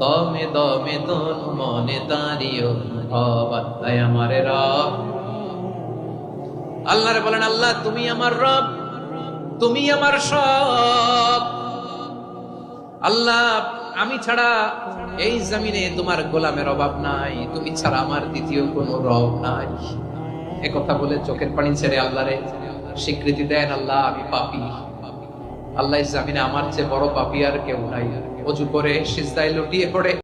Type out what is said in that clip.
দমে দমে তন মনে রব আল্লাহ আমারে রব। আল্লাহরে বলেন, আল্লাহ, তুমি আমার রব, তুমি আমার সব। আল্লাহ, আমি ছাড়া এই জমিনে তোমার গোলামের অভাব নাই, তুমি ছাড়া আমার দ্বিতীয় কোনো রব নাই। এ কথা বলে চোখের পানি ছেড়ে আল্লাহরে স্বীকৃতি দেন, আল্লাহ, আমি পাপি। আল্লাহ জামিনে আমার চেয়ে বড় পাপি আর কেউ নাই। অজু করে সিজদায় লুটিয়ে পড়ে।